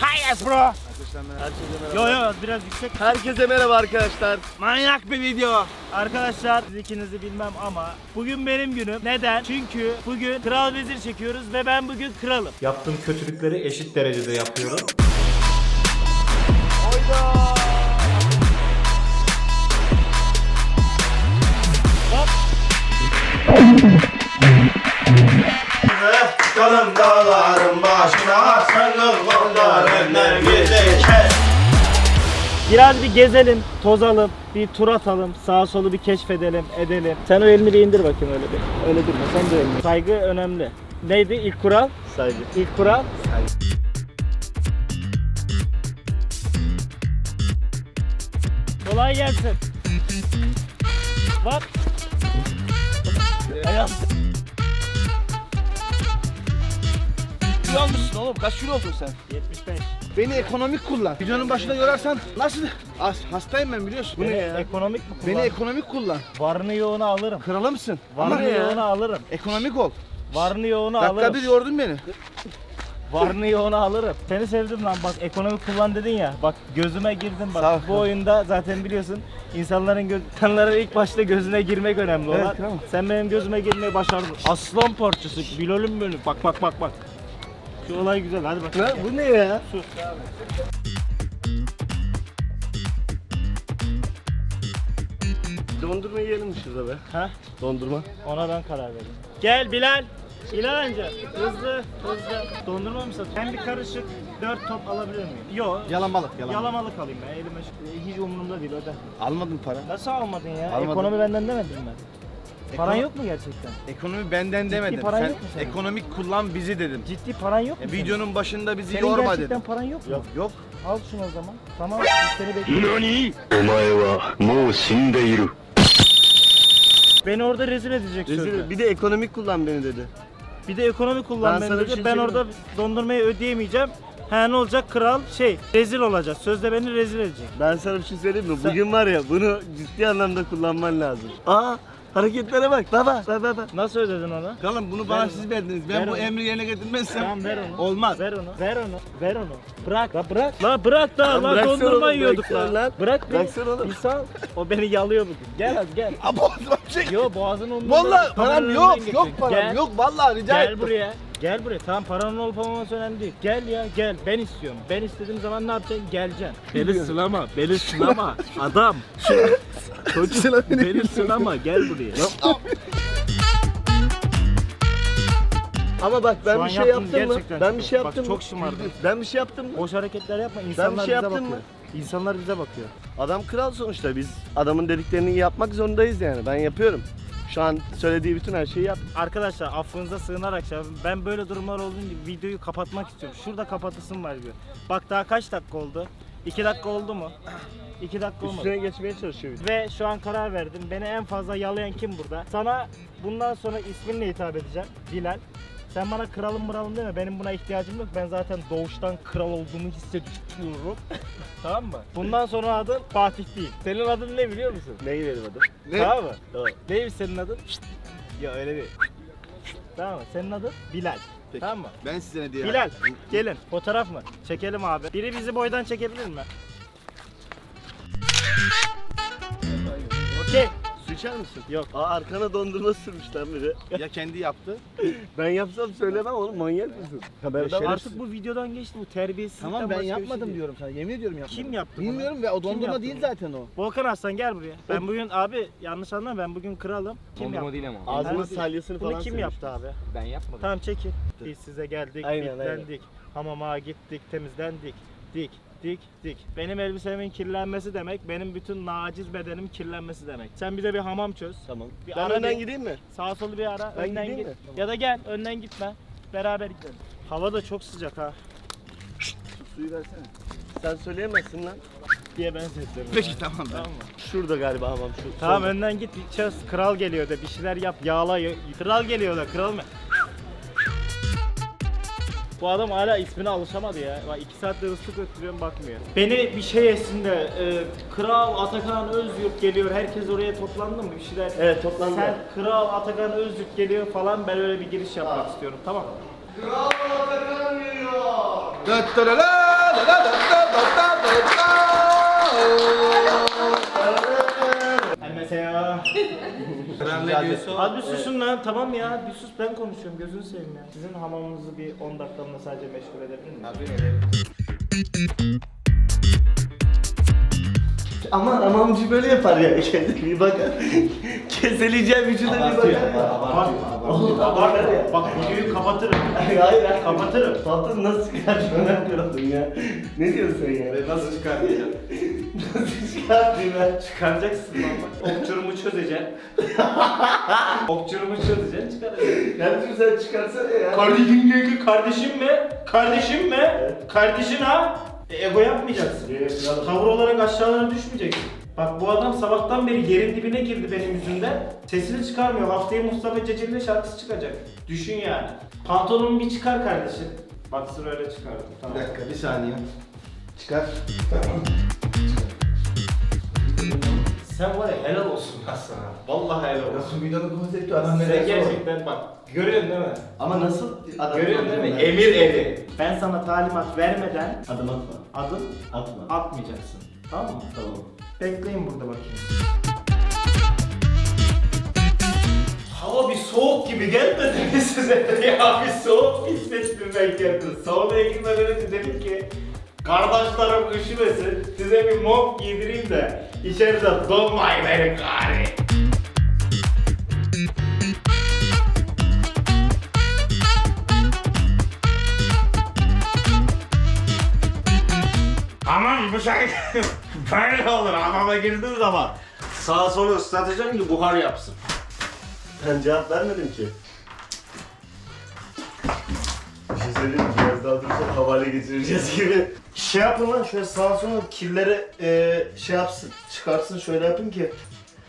Hayes bro. Yo yo biraz yüksek. Herkese merhaba arkadaşlar. Manyak bir video. Arkadaşlar siz ikinizi bilmem ama bugün benim günüm. Neden? Çünkü bugün kral vezir çekiyoruz ve ben bugün kralım. Yaptığım kötülükleri eşit derecede yapıyorum. Kalın dağların başına sakın kollarından gidecek. Biraz bir gezelim, tozalım, bir tur atalım, sağa solu bir keşfedelim, edelim. Sen o elini bir indir bakayım öyle bir. Öyle durma, sen de elini. Saygı önemli. Neydi ilk kural? Saygı. İlk kural? Kolay gelsin. Bak. Ayağım. Kilo almışsın oğlum. Kaç kilo oldun sen? 75. Beni ekonomik kullan. Videonun başında yorarsan nasıl? As, hastayım ben biliyorsun. Bu ne Beni ekonomik mi Beni kullan? ekonomik kullan. Varını yoğunu alırım. Kralı mısın? Ama Varını yoğunu alırım. ekonomik ol. Varını yoğunu Dakika alırım. bir yordun beni. Varını yoğunu alırım. Seni sevdim lan bak ekonomik kullan dedin ya. Bak gözüme girdin bak. Sağ ol. Bu oyunda zaten biliyorsun insanların göz insanların ilk başta gözüne girmek önemli olan. Evet, tamam. Sen benim gözüme girmeyi başardın. Aslan parçası. Bilal'im benim. Bak bak bak bak. Şu olay güzel hadi bak. Ne? Bu ne ya? Su. Dondurma yiyelim mi şurada be? Ha? Dondurma. Ona ben karar verdim. Gel Bilal. Bilal amca. Hızlı hızlı. Dondurma mı satıyorsun? Ben bir karışık 4 top alabilir miyim? Yok. Yalan balık yalan. Yalamalık alayım ben. Elime şu- hiç umurumda değil öde. Almadın para. Nasıl almadın ya? Almadım. Ekonomi benden demedin mi? Paran Ekono- yok mu gerçekten? Ekonomi benden demedim. paran Sen yok mu senin? ekonomik kullan bizi dedim. Ciddi paran yok mu? E, senin? videonun başında bizi Senin yorma gerçekten dedim. paran yok mu? Yok. Yok. Al şunu o zaman. Tamam biz seni bekliyoruz. お前はもう死んでいる Beni orada rezil edecek sözde. Rezil, bir de ekonomik kullan beni dedi. Bir de ekonomi kullan Ben beni sana bir dedi. şey ben söyleyeyim orada dondurmayı ödeyemeyeceğim. Ha ne olacak kral şey rezil olacak. Sözde beni rezil edecek. Ben sana bir şey söyleyeyim mi? Sen- Bugün var ya bunu ciddi anlamda kullanman lazım. Aa hareketlere bak. Baba bak bak bak. Nasıl ödedin onu? Kalın bunu bana siz verdiniz. Ben Ver bu onu. emri yerine getirmezsem Tamam ver onu. olmaz. Ver onu. Ver onu. Ver onu. Bırak. La bırak. La bırak da. Lan La bıraksana dondurma oğlum, yiyorduk bıraksana la. lan. Bırak bir. Bıraksana oğlum. Bir sal. O beni yalıyor bugün. Gel az gel. Abo boğazıma bir şey. Yo boğazın umurunda. Vallahi Kameranın param önünden yok. Yok param Gel. yok. Vallahi rica Gel ettim. buraya. Gel buraya. Tamam paranın olup olmaması önemli değil. Gel ya gel. Ben istiyorum. Ben istediğim zaman ne yapacaksın? Geleceksin. Beni sılama. Beni sılama. Adam. Çocuk. beni sılama. Gel buraya. Ama bak ben Şu an bir şey yaptın yaptım mı? gerçekten Ben çok- bir şey bak yaptım çok mı? şımardın. Ben bir şey yaptım mı? Boş hareketler yapma. İnsanlar şey bize yaptım bakıyor. İnsanlar bize bakıyor. Adam kral sonuçta biz adamın dediklerini yapmak zorundayız yani. Ben yapıyorum. Şu an söylediği bütün her şeyi yap. Arkadaşlar affınıza sığınarak şey yapayım. ben böyle durumlar olduğunda videoyu kapatmak istiyorum. Şurada kapatasım var diyor. Bak daha kaç dakika oldu? 2 dakika oldu mu? 2 dakika olmadı. Üstüne geçmeye çalışıyor. Ve şu an karar verdim. Beni en fazla yalayan kim burada? Sana bundan sonra isminle hitap edeceğim. Bilal. Sen bana kralım mıralım deme. Benim buna ihtiyacım yok. Ben zaten doğuştan kral olduğumu hissediyorum. tamam mı? Bundan sonra adın Fatih değil. Senin adın ne biliyor musun? Neyi verim adım? Ne? Tamam mı? Tamam. Neymiş senin adın? Ya öyle değil. Tamam mı? Senin adın Bilal. Peki. Tamam mı? Ben size ne diyeyim? Bilal gelin fotoğraf mı? Çekelim abi. Biri bizi boydan çekebilir mi? Okey. İçer misin? Yok. Aa arkana dondurma sürmüş lan biri. Ya kendi yaptı. Ben yapsam söylemem oğlum manyak mısın? Şerefsiz. Artık bu videodan geçti bu terbiyesizlikten Tamam ben başka bir şey yapmadım değil. diyorum sana. Yemin ediyorum yapmadım. Kim yaptı bunu? Bilmiyorum ve o Kim dondurma yaptı değil bunu? zaten o. Volkan Aslan gel buraya. Ben bugün abi yanlış anlama ben bugün kralım. Kim Dondurma yaptı? değil ama. Ağzının Abi, salyasını Bunu falan kim sürmüş. yaptı abi? Ben yapmadım. Tamam çekin. Biz size geldik, Aynen, bitlendik. Hamama gittik, temizlendik. Dik, dik, dik. Benim elbisemin kirlenmesi demek, benim bütün naciz bedenim kirlenmesi demek. Sen bize bir hamam çöz. Tamam. Bir ben ara önden bir- gideyim mi? Sağa solu bir ara, Ben önden gideyim git. mi? Ya da gel, önden gitme. Beraber gidelim. Hava da çok sıcak ha. Suyu versene. Sen söyleyemezsin lan. Diye ben sesleniyorum. Peki tamam. Tamam mı? Şurada galiba hamam şu. Tamam solda. önden git çöz. Kral geliyor da bir şeyler yap. Yağla. Kral geliyor da kral mı? Bu adam hala ismine alışamadı ya. Bak iki saattir ıslık öttürüyorum bakmıyor. Beni bir şey etsin de e, Kral Atakan Özyurt geliyor. Herkes oraya toplandı mı bir şeyler? Evet toplandı. Sen Kral Atakan Özyurt geliyor falan ben öyle bir giriş yapmak istiyorum tamam mı? Döttürülü Mesela. Ne diyorsa o. Hadi susun lan tamam ya bir sus ben konuşuyorum gözünü seveyim ya. Sizin hamamınızı bir 10 dakikamda sadece meşgul edebilir miyim? Aman hamamcı böyle yapar ya. Kendine bir bakar. Keseleyeceğim vücuda bir bakar ya. Oğlum Bak, abartma ya. bak videoyu kapatırım. Hayır hayır. Kapatırım. Tatlım nasıl çıkartıyorsun ben yapıyordum ya. Ne diyorsun sen ya? Nasıl çıkartacağım? Nasıl çıkartayım ben? Çıkaracaksın lan bak. Okçurumu çözeceksin. Okçurumu çözeceksin çıkaracaksın. Kardeşim sen çıkarsana ya. Kardeşim gibi kardeşim mi? Kardeşin mi? Kardeşin ha? E, ego yapmayacaksın. Tavır olarak aşağılara düşmeyeceksin. Bak bu adam sabahtan beri yerin dibine girdi benim yüzümden. Sesini çıkarmıyor. Haftaya Mustafa Ceceli'yle şarkısı çıkacak. Düşün yani. Pantolonumu bir çıkar kardeşim. Baksın öyle çıkardım. Tamam. Bir dakika bir saniye. Çıkar. Sen var ya helal olsun lan sana. Vallahi helal olsun. Nasıl videonun konsepti adam Sen nereye gerçekten bak. Görüyorsun değil mi? Ama nasıl adam Görüyorsun değil mi? Emir eri. Ben sana talimat vermeden Adım atma. adım Atma. atmayacaksın. Tamam mı? Tamam. Bekleyin burada bakayım. Hava bir soğuk gibi gelmedi mi size? ya bir soğuk hissettim ben kendim. Saunaya girmeden önce dedim ki Kardeşlerim üşümesin, size bir mont giydireyim de içeride donmayın beni gari. Aman bu şey böyle olur hamama girdiğin zaman. Sağa sola ıslatacaksın ki buhar yapsın. Ben cevap vermedim ki. Bir şey söyleyeyim mi? Biraz daha durursak havale geçireceğiz gibi. Şey yapın lan şöyle sağa sola kirleri e, şey yapsın. Çıkarsın şöyle yapın ki.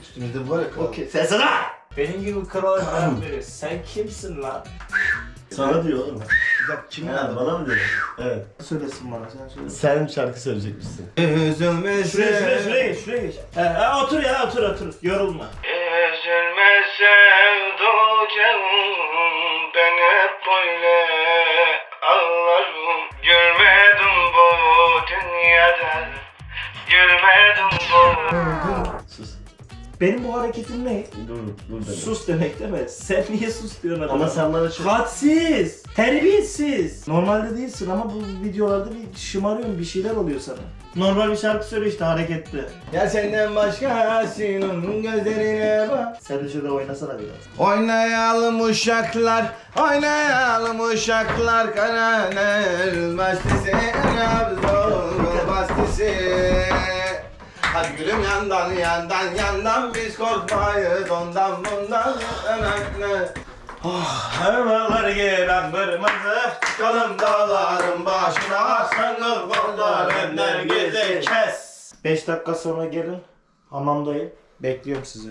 Üstümüzde bu var ya kral. Okey. Sen sana! Benim gibi krala cevap. Sen kimsin lan? Sana diyor oğlum. Bir dakika kim Ha, nerede? bana mı dedi? Evet. Söylesin bana sen söyle. Sen şarkı söyleyecekmişsin. Üzülmesin. Şuraya şuraya şuraya geç şuraya geç. He, he, otur ya otur otur yorulma. Üzülme sevducam ben hep böyle ağlarım Benim bu hareketim ne? Dur, dur deme. Sus demek değil mi? Sen niye sus diyorsun adama? Ama sen bana çok... Hadsiz, terbiyesiz. Normalde değilsin ama bu videolarda bir şımarıyorsun, bir şeyler oluyor sana. Normal bir şarkı söyle işte hareketli. Ya senden başkasının gözlerine bak. Sen de şurada oynasana biraz. Oynayalım uşaklar, oynayalım uşaklar Karaner bastisi, Trabzon bastisi Hadi gülüm yandan yandan yandan biz korkmayız ondan bundan önemli Havalar giren kırmızı, Çıkalım dağların başına Sangıl kollar önder gezi kes. 5 dakika sonra gelin. Hamamdayım. Bekliyorum sizi.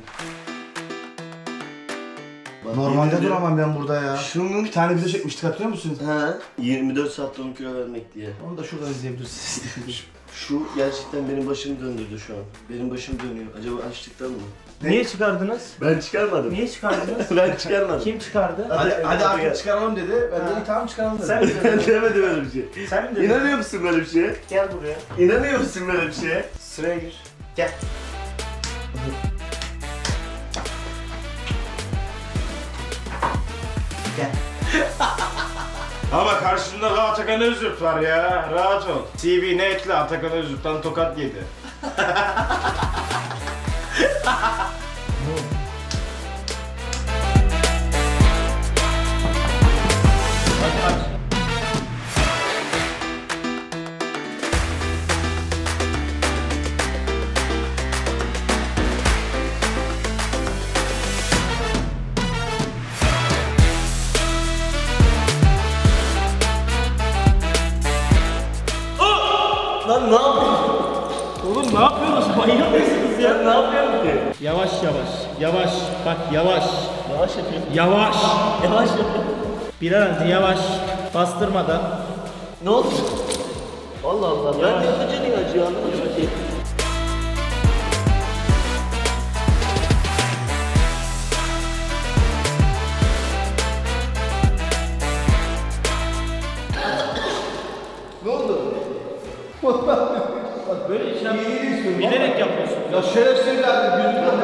Normalde duramam ben burada ya. Şunun Bir tane video çekmiştik hatırlıyor musunuz? Ha, 24 saatte 10 kilo vermek diye. Onu da şuradan izleyebilirsiniz. Şu gerçekten benim başım döndürdü şu an. Benim başım dönüyor. Acaba açlıktan mı? Niye çıkardınız? Ben çıkarmadım. Niye çıkardınız? ben çıkarmadım. Kim çıkardı? hadi hadi hadi artık çıkaralım dedi. Ben de iyi tamam çıkaralım dedim. Sen mi Ben dedin? demedim öyle bir şey. Sen mi dedin? İnanıyor musun böyle bir şeye? Gel buraya. İnanıyor musun böyle bir şeye? Sıraya gir. Gel. Gel. Ama karşında da Atakan Özürt var ya. Rahat ol. TV ne ekle Atakan Özürt'ten tokat yedi. Manyak mısınız ya? Ne yapıyorsun ki? Yavaş yavaş. Yavaş. Bak yavaş. Yavaş yapıyorum. Yavaş. Yavaş yapıyorum. Biraz yavaş. Bastırmadan. Ne oldu? Allah Allah. Ben de yapınca niye acıyor anlamadım ki. Bilerek yapıyorsun. Ya şerefsiz evladım gözümden de böyle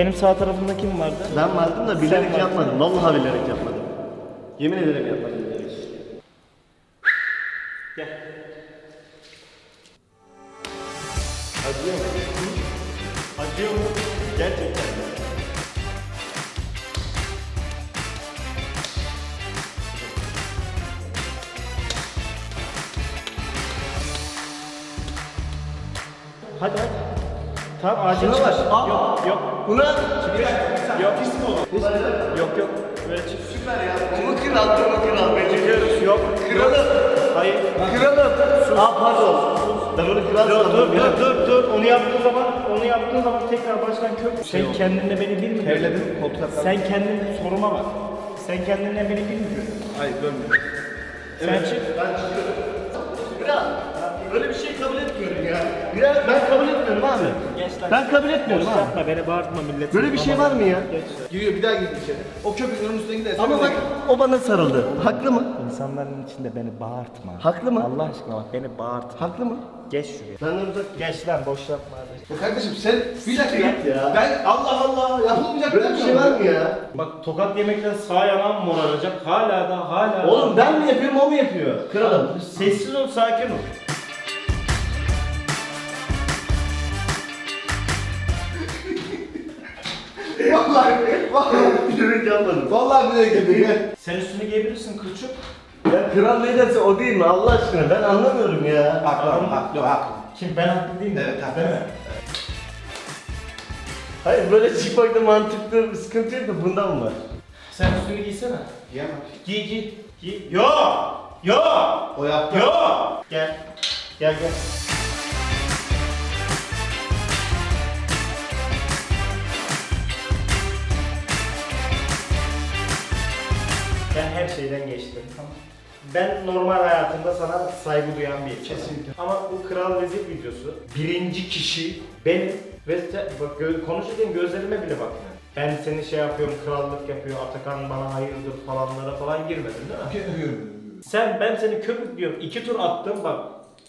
Benim sağ tarafımda kim vardı? Ben vardım da bilerek Sen yapmadım. Vallahi bilerek yapmadım. Yemin ederim yapmadım bilerek. Gel. Acıyor mu? Acıyor mu? Gerçekten mi? Hadi hadi. Acil Şuna çık. bak. Aa. Yok yok. Buna Yok. Yok yok. Böyle çık. Kumu kral, kumu kral. Ben çıkıyoruz. Yok. Kralım. Hayır. Kralım. Aa pardon. Ben onu kral Dur sandım. dur dur dur dur. Onu yaptığın zaman onu yaptığın zaman tekrar baştan kök. Sen kendinle beni bilmiyorsun. Terledim, koltuk atladım. Sen kendin soruma bak. Sen kendinle beni bilmiyorsun. Hayır görmüyorum. Sen çık. Ben çıkıyorum. Kral. Böyle bir şey kabul etmiyorum ya. Kral ben kabul etmiyorum abi. Ben kabul etmiyorum abi. yapma beni bağırtma millet. Böyle bir şey var mı ya? Giriyor bir daha girdi içeri. O köpüklerin üstüne giderse Ama bak o bana sarıldı. Haklı mı? İnsanların içinde beni bağırtma. Haklı mı? Allah aşkına bak beni bağırtma. Haklı mı? Geç şuraya. Benden uzak Geç lan boş yapma hadi. Ya kardeşim sen bir dakika ya. Ben Allah Allah yapılmayacak Böyle bir şey var mı ya? Bak tokat yemekten sağ yanağım moraracak. Hala da hala. Oğlum ben mi yapıyorum o mu yapıyor? Kralım. Sessiz ol sakin ol. Vallahi vallahi Bilerek yapmadım. vallahi bilerek gel. Sen üstünü giyebilirsin kırçık. Ya kral ne derse o değil mi Allah aşkına ben anlamıyorum ya. Haklı haklı haklı. Kim ben haklı değilim. Evet, haklı. Değil mi? Hayır böyle çıkmakta mantıklı bir sıkıntı yok da bundan mı var? Sen üstünü giysene. Yiyemem. Giy giy. Giy. Yo! Yo! O yaptı. Yo! Gel. Gel gel. Ben normal hayatımda sana saygı duyan bir insanım. Kesinlikle. Ama bu Kral Vezir videosu birinci kişi benim ve sen, bak gö- konuşurken gözlerime bile bakmıyor. Ben seni şey yapıyorum, krallık yapıyor, Atakan bana hayırdır falanlara falan girmedin değil mi? Sen ben seni köpüklüyorum. iki tur attım bak.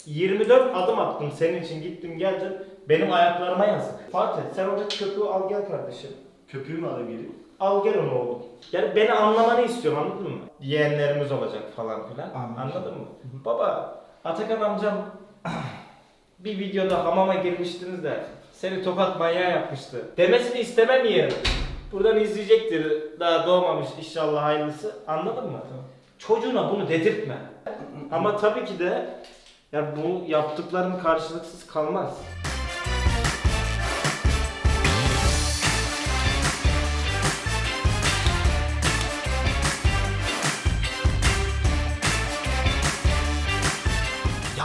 24 adım attım senin için gittim geldim. Benim ayaklarıma yazık. Fatih sen oradaki köpüğü al gel kardeşim. Köpüğü mü alayım geleyim? Al gel onu oğlum. Yani beni anlamanı istiyorum anladın mı? Yeğenlerimiz olacak falan filan. Anladım. Anladın mı? Baba Atakan amcam bir videoda hamama girmiştiniz de seni tokat manyağı yapmıştı. Demesini istemem yeğenim. Buradan izleyecektir. Daha doğmamış inşallah hayırlısı. Anladın mı? Çocuğuna bunu dedirtme. Ama tabii ki de ya bu yaptıkların karşılıksız kalmaz.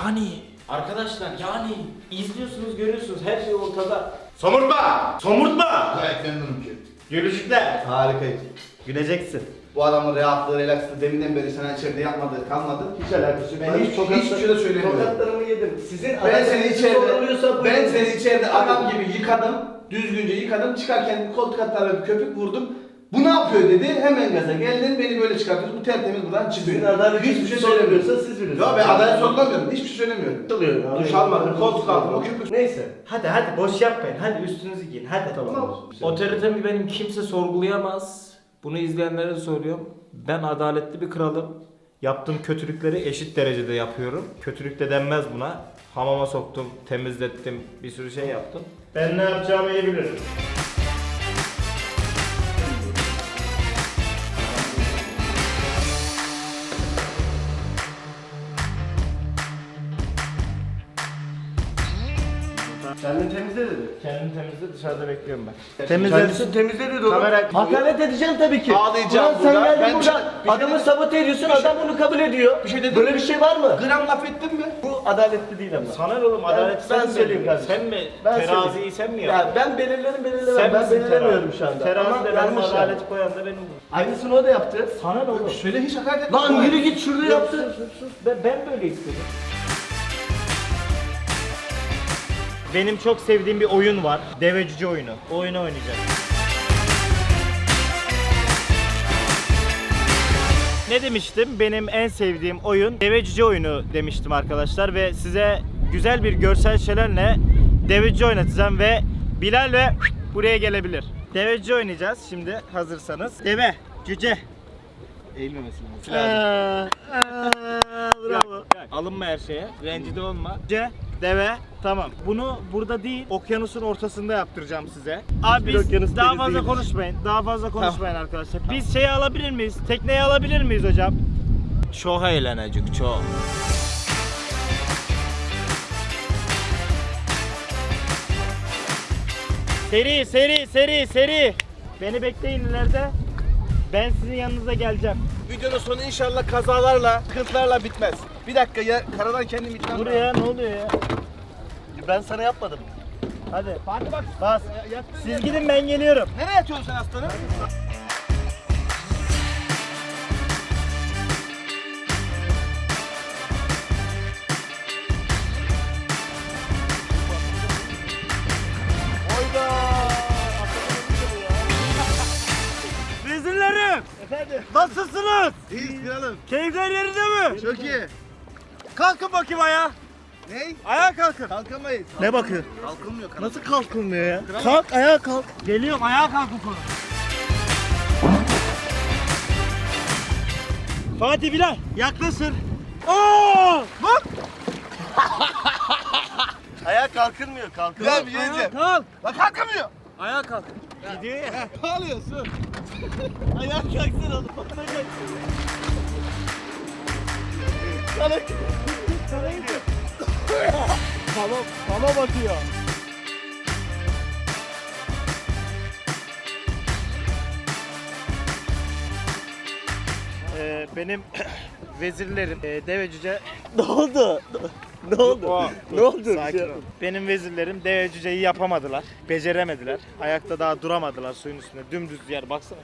Yani arkadaşlar yani izliyorsunuz görüyorsunuz her şey ortada. Somurtma! Somurtma! Gayet memnunum ki. Gülücükler. Harikayız. Güleceksin. Bu adamın rahatlığı, relakslığı deminden beri sana içeride yapmadığı kalmadı. Hiç alakası yok. Ben hiç- hiçbir şey de söylemiyorum. Tokatlarımı yedim. Sizin Ben seni soruluyorsa içeride, ben seni içeride adam gibi yıkadım. Düzgünce yıkadım. Çıkarken koltuk altlarına bir köpük vurdum. Bu ne yapıyor dedi. Hemen gaza geldin. Beni böyle çıkartıyorsun. Bu tertemiz buradan çıkıyor. Sizin adalet Hiçbir şey söylemiyorsun. soruluyorsa siz bilirsiniz. Yok ben adalet sorgulamıyorum. Hiçbir şey söylemiyorum. Çalıyorum. Duş almadım. Koltuk aldım. O köpük. Neyse. Hadi hadi boş yapmayın. Hadi üstünüzü giyin. Hadi. Tamam. Otoritemi benim kimse sorgulayamaz. Bunu izleyenlere söylüyorum. Ben adaletli bir kralım. Yaptığım kötülükleri eşit derecede yapıyorum. Kötülük de denmez buna. Hamama soktum, temizlettim, bir sürü şey yaptım. Ben ne yapacağımı iyi bilirim. Temizle. Kendimi temizle dışarıda bekliyorum ben. Kendisi temizle dedi oğlum. Kamera- Hakaret edeceksin tabii ki. Ağlayacağım Ulan sen burada. geldin Ben bir şey- bir şey adamı dedim. sabote ediyorsun adam bunu kabul ediyor. Bir şey dedim Böyle mi? bir şey var mı? Gram laf ettin mi? Bu adaletli değil ama. Sana ne oğlum adalet Ben- ben sen mi söyleyeyim kardeşim. Sen mi? Ben teraziyi söyleyeyim. sen mi yaptın? Ya ben belirlerim belirlemem. Sen ben misin belirlemiyorum terazi? şu anda. Terazide Ama ben yanlış yani. adalet koyan da benim. Aynısını o da yaptı. Sana ne oğlum? Şöyle hiç hakaret etme. Lan yürü git şurada yaptın. Ben, ben böyle istedim. Benim çok sevdiğim bir oyun var. Deve cüce oyunu. O oyunu oynayacağım. Ne demiştim? Benim en sevdiğim oyun deve cüce oyunu demiştim arkadaşlar ve size güzel bir görsel şölenle deve cüce oynatacağım ve Bilal ve buraya gelebilir. Deve cüce oynayacağız şimdi hazırsanız. Deve, cüce. Eğilmemesi lazım. Bravo. Alınma her şeye. Rencide olma. C, deve. Tamam. Bunu burada değil, okyanusun ortasında yaptıracağım size. Abi Bir biz okyanus daha deniz fazla değilmiş. konuşmayın. Daha fazla konuşmayın arkadaşlar. Biz şeyi alabilir miyiz? Tekneyi alabilir miyiz hocam? Çok eğlenecek, çok. Seri, seri, seri, seri. Beni bekleyin ileride. Ben sizin yanınıza geleceğim. Videonun sonu inşallah kazalarla, sıkıntılarla bitmez. Bir dakika ya karadan kendim gitmem Buraya ne oluyor ya? Ben sana yapmadım. Hadi. Fatih bak. Bas. Siz gidin ben geliyorum. Nereye yatıyorsun sen aslanım? Efendim. Nasılsınız? İyiyiz kralım. Keyifler yerinde mi? Çok iyi. Kalkın bakayım ayağa. Ney? Ayağa kalkın. Kalkamayız. Ne bakıyor? Kalkılmıyor kanal. Nasıl kalkılmıyor ya? Kalk ayağa kalk. Geliyorum ayağa kalk bu konu. Fatih Bilal yaklaşın. Oo! Bak. Ayağa kalkılmıyor, kalkılmıyor. Güzel bir şey diyeceğim. Kalk. Bak kalkamıyor. Ayağa kalk. Gidiyor ya. Ne alıyorsun? Ayağa kalksın oğlum. Bana kalk. Sana Sana gidiyor. Tamam, tamam batıyor. Ee, benim vezirlerim e, deve cüce ne oldu? Ne oldu? ne oldu? Benim vezirlerim deve cüceyi yapamadılar. Beceremediler. Ayakta daha duramadılar suyun üstünde. Dümdüz yer baksana.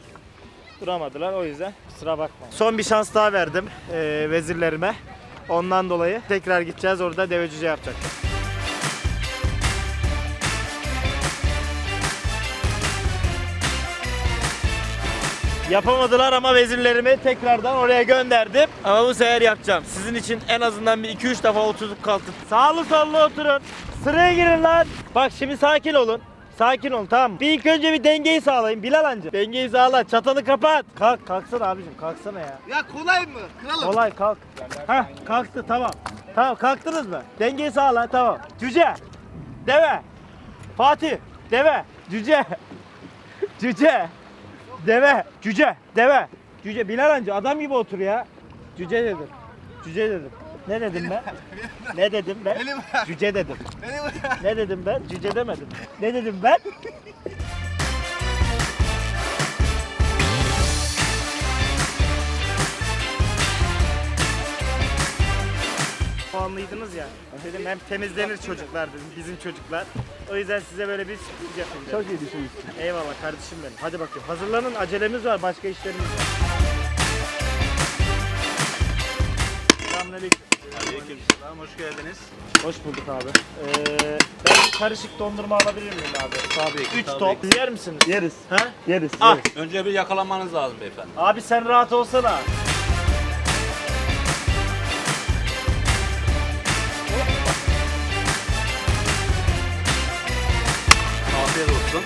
Duramadılar o yüzden kusura bakma. Son bir şans daha verdim e, vezirlerime. Ondan dolayı tekrar gideceğiz orada deve cüce yapacak. Yapamadılar ama vezirlerimi tekrardan oraya gönderdim. Ama bu sefer yapacağım. Sizin için en azından bir 2-3 defa oturduk kalktık. Sağlı sollu oturun. Sıraya girin lan. Bak şimdi sakin olun. Sakin olun tamam? Bir ilk önce bir dengeyi sağlayın Bilal anca. Dengeyi sağla. Çatanı kapat. Kalk kalksana abicim kalksana ya. Ya kolay mı? Kralım. Kolay kalk. Hah kalktı tamam. Tamam kalktınız mı? Dengeyi sağla tamam. Cüce. Deve. Fatih. Deve. Cüce. Cüce. Deve. Cüce. Deve. Cüce. Bilal anca adam gibi otur ya. Cüce dedim. Cüce dedim. Ne dedim ben? Ne dedim ben? Cüce dedim. Benim Ne dedim ben? Cüce demedim. Ne dedim ben? Puanlıydınız ya. Dedim hem temizlenir çocuklar dedim bizim çocuklar. O yüzden size böyle bir sürpriz yapayım dedim. Çok iyi düşünmüşsün. Eyvallah kardeşim benim. Hadi bakayım. Hazırlanın. Acelemiz var. Başka işlerimiz var. Selamünaleyküm. Tamam, hoş geldiniz. Hoş bulduk abi. Ee, ben karışık dondurma alabilir miyim abi? Tabii ki. 3 tabii top. ki. Siz yer misiniz? Yeriz. Ha? Yeriz. Ah. Önce bir yakalamanız lazım beyefendi. Abi sen rahat olsana. Afiyet olsun.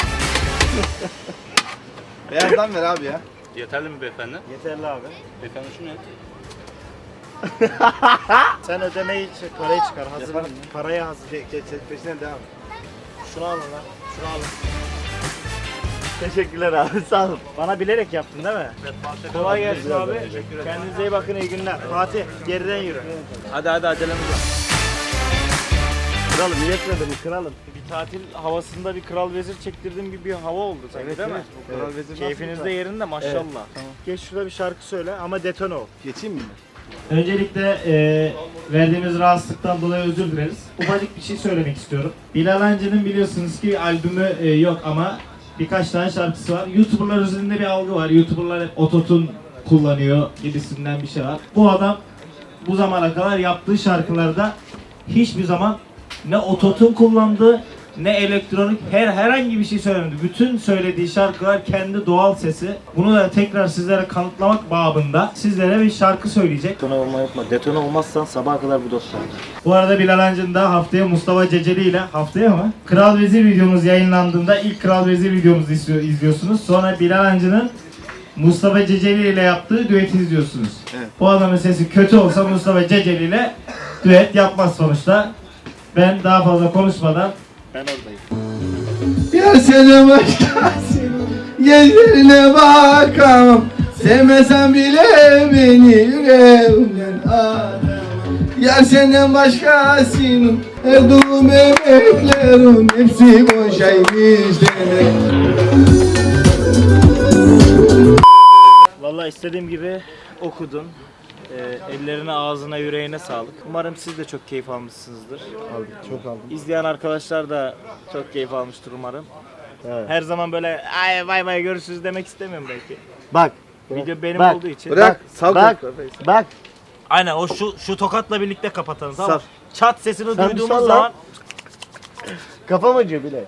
Beyazdan ver abi ya. Yeterli mi beyefendi? Yeterli abi. Beyefendi şu ne? Sen ödemeyi, şey, parayı çıkar. Hazır. Yaparım Parayı hazır. Geç, geç, peşinden devam. Şunu alın lan. Şunu alın. Teşekkürler abi, sağ olun. Bana bilerek yaptın değil mi? Kolay gelsin abi. Kendinize iyi bakın. iyi günler. Fatih geriden yürü. Hadi hadi acelemiz var. Kralım yetmedi mi kralım? Bir tatil havasında bir kral vezir çektirdiğim gibi bir hava oldu sanki değil mi? Kral vezir nasıl Keyfiniz de yerinde maşallah. tamam. Geç şurada bir şarkı söyle ama detone ol. Geçeyim mi? Öncelikle e, verdiğimiz rahatsızlıktan dolayı özür dileriz. Ufacık bir şey söylemek istiyorum. Bilal Hancı'nın biliyorsunuz ki albümü e, yok ama birkaç tane şarkısı var. YouTuber'lar üzerinde bir algı var. YouTuber'lar hep ototun kullanıyor gibisinden bir şey var. Bu adam bu zamana kadar yaptığı şarkılarda hiçbir zaman ne ototun kullandı ne elektronik her herhangi bir şey söylemedi. Bütün söylediği şarkılar kendi doğal sesi. Bunu da tekrar sizlere kanıtlamak babında sizlere bir şarkı söyleyecek. Detone olmayı unutma. Detone olmazsan sabaha kadar bu dostlar. Bu arada Bilal Hancı'nın da haftaya Mustafa Ceceli ile haftaya mı? Kral Vezir videomuz yayınlandığında ilk Kral Vezir videomuzu izliyor- izliyorsunuz. Sonra Bilal Hancı'nın Mustafa Ceceli ile yaptığı düeti izliyorsunuz. Evet. Bu adamın sesi kötü olsa Mustafa Ceceli ile düet yapmaz sonuçta. Ben daha fazla konuşmadan Ben oradayım. Yar seni başkasının gözlerine bakamam Sevmesen bile beni yüreğimden aramam. Yar senden başkasının her doğum emeklerim. Hepsi boşaymış demek. Vallahi istediğim gibi okudun. Ee, ellerine, ağzına, yüreğine sağlık. Umarım siz de çok keyif almışsınızdır. Aldım. Çok aldım. İzleyen arkadaşlar da çok keyif almıştır umarım. Evet. Her zaman böyle ay vay vay görüşürüz demek istemiyorum belki. Bak. Video benim Bak. olduğu için. Bırak sal Bak. Bak. Aynen o şu şu tokatla birlikte kapatalım tamam? Sal. Çat sesini Sen duyduğumuz zaman Kafam acıyor bile.